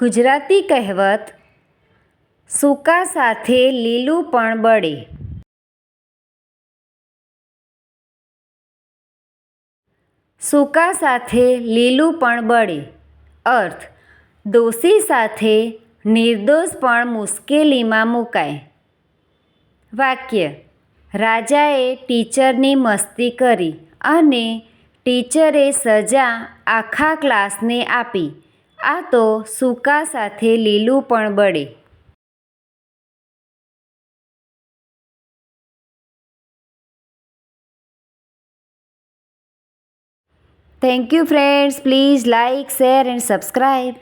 ગુજરાતી કહેવત, સૂકા સાથે લીલું પણ બળે. સૂકા સાથે લીલું પણ બળે. અર્થ દોષી સાથે નિર્દોષ પણ મુશ્કેલીમાં મુકાય. વાક્ય, રાજાએ ટીચરની મસ્તી કરી અને ટીચરે સજા આખા ક્લાસને આપી. આ તો સૂકા સાથે લીલું પણ બળે. Thank you friends please like share and subscribe